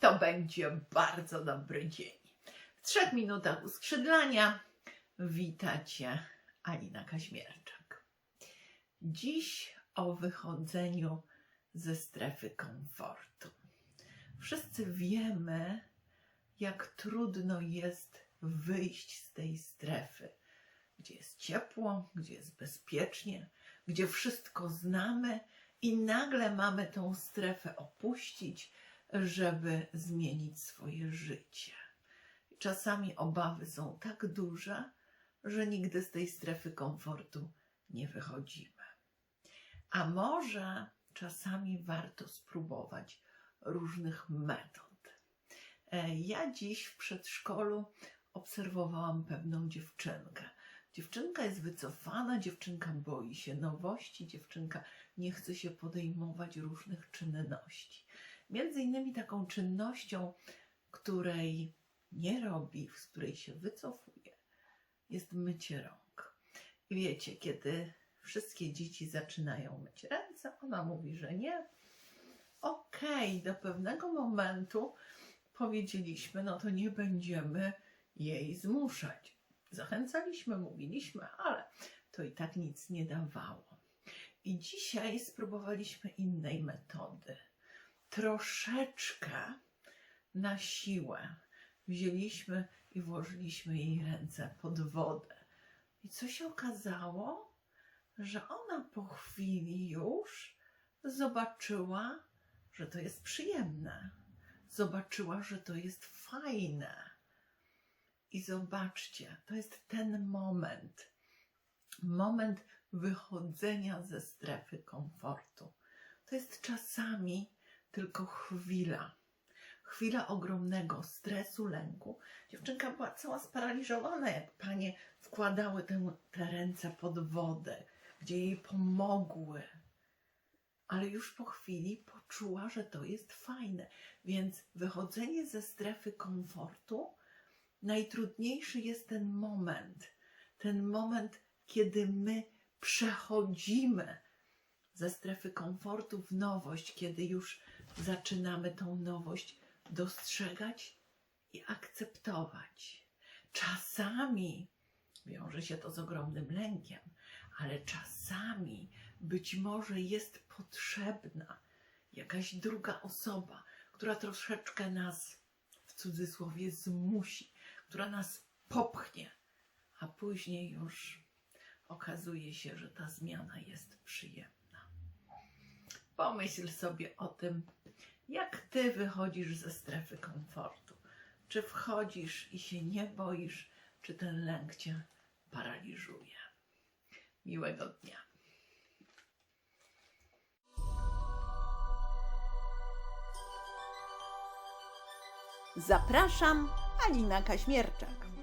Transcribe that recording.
to będzie bardzo dobry dzień. W trzech minutach uskrzydlania witacie Alina Kaźmierczak. Dziś o wychodzeniu ze strefy komfortu. Wszyscy wiemy, jak trudno jest wyjść z tej strefy, gdzie jest ciepło, gdzie jest bezpiecznie, gdzie wszystko znamy i nagle mamy tą strefę opuścić, żeby zmienić swoje życie. Czasami obawy są tak duże, że nigdy z tej strefy komfortu nie wychodzimy. A może czasami warto spróbować różnych metod. E, Ja dziś w przedszkolu obserwowałam pewną dziewczynkę. Dziewczynka jest wycofana, dziewczynka boi się nowości, dziewczynka nie chce się podejmować różnych czynności. Między innymi taką czynnością, której nie robi, z której się wycofuje, jest mycie rąk. I wiecie, kiedy wszystkie dzieci zaczynają myć ręce, ona mówi, że nie. Okej, do pewnego momentu powiedzieliśmy, no to nie będziemy jej zmuszać. Zachęcaliśmy, mówiliśmy, ale to i tak nic nie dawało. I dzisiaj spróbowaliśmy innej metody. Troszeczkę na siłę wzięliśmy i włożyliśmy jej ręce pod wodę. I co się okazało? Że ona po chwili już zobaczyła, że to jest przyjemne. Zobaczyła, że to jest fajne. I zobaczcie, to jest ten moment. Moment wychodzenia ze strefy komfortu. To jest czasami tylko chwila. Chwila ogromnego stresu, lęku. Dziewczynka była cała sparaliżowana, jak panie wkładały te, te ręce pod wodę, gdzie jej pomogły. Ale już po chwili poczuła, że to jest fajne. Więc wychodzenie ze strefy komfortu najtrudniejszy jest ten moment. Ten moment, kiedy my przechodzimy ze strefy komfortu w nowość, kiedy już zaczynamy tą nowość dostrzegać i akceptować. Czasami wiąże się to z ogromnym lękiem, ale czasami być może jest potrzebna jakaś druga osoba, która troszeczkę nas w cudzysłowie zmusi, która nas popchnie, a później już okazuje się, że ta zmiana jest przyjemna. Pomyśl sobie o tym, jak ty wychodzisz ze strefy komfortu. Czy wchodzisz i się nie boisz, czy ten lęk cię paraliżuje. Miłego dnia. Zapraszam, Alina Kaśmierczak.